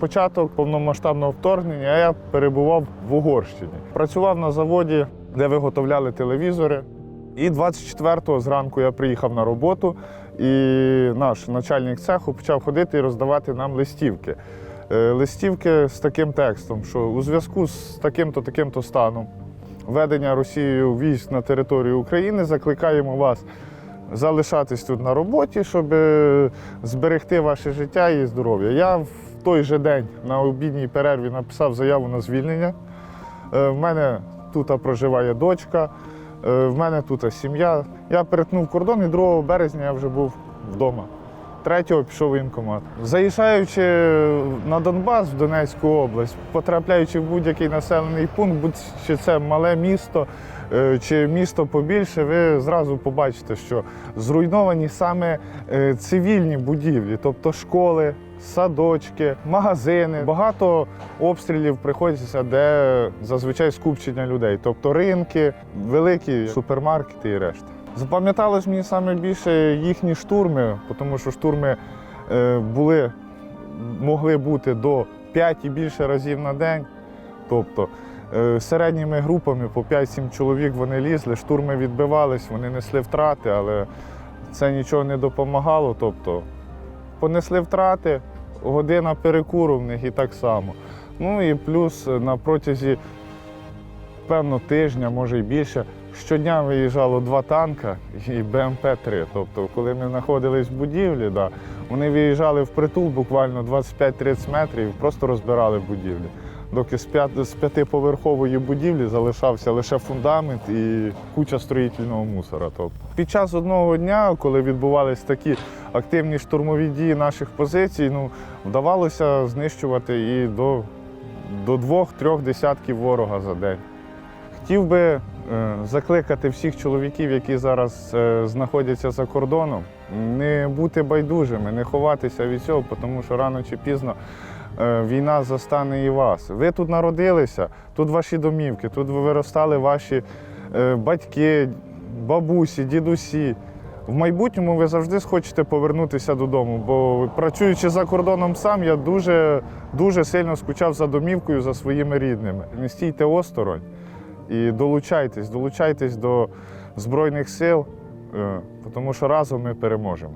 початок повномасштабного вторгнення я перебував в Угорщині. Працював на заводі, де виготовляли телевізори. І 24-го зранку я приїхав на роботу, і наш начальник цеху почав ходити і роздавати нам листівки. Е, Листівки з таким текстом, що у зв'язку з таким-то таким-то станом ведення Росією військ на територію України закликаємо вас залишатись тут на роботі, щоб е, зберегти ваше життя і здоров'я. Я той же день на обідній перерві написав заяву на звільнення. Е, В мене тут проживає дочка, е, в мене тут сім'я. Я перетнув кордон і 2 березня я вже був вдома. 3-го пішов воєнкомат. Заїжджаючи на Донбас в Донецьку область, потрапляючи в будь-який населений пункт, будь-чи це мале місто е, чи місто побільше, ви зразу побачите, що зруйновані саме цивільні будівлі, тобто школи, садочки, магазини. Багато обстрілів приходиться, де зазвичай скупчення людей, тобто ринки, великі супермаркети і решта. Запам'яталось мені саме більше їхні штурми, тому що штурми е, були, могли бути до 5 і більше разів на день. Тобто е, середніми групами по 5-7 чоловік вони лізли, штурми відбивались, вони несли втрати, але це нічого не допомагало. Тобто понесли втрати, година перекуру в них і так само. Ну і плюс е, на протязі певно тижня, може й більше. Щодня виїжджало два танка і БМП-3. Тобто, коли ми знаходились в будівлі, да, вони виїжджали в притул буквально 25-30 метрів і просто розбирали будівлі. Доки з п'ятиповерхової будівлі залишався лише фундамент і куча строїтельного мусора. Тобто. Під час одного дня, коли відбувалися такі активні штурмові дії наших позицій, ну, вдавалося знищувати і до, до двох-трьох десятків ворога за день. Хотів би е, закликати всіх чоловіків, які зараз е, знаходяться за кордоном, не бути байдужими, не ховатися від цього, тому що рано чи пізно війна застане і вас. Ви тут народилися, тут ваші домівки, тут виростали ваші е, батьки, бабусі, дідусі. В майбутньому ви завжди схочете повернутися додому, бо працюючи за кордоном сам, я дуже, дуже сильно скучав за домівкою, за своїми рідними. Не стійте осторонь і долучайтесь, долучайтесь до Збройних сил, е, тому що разом ми переможемо.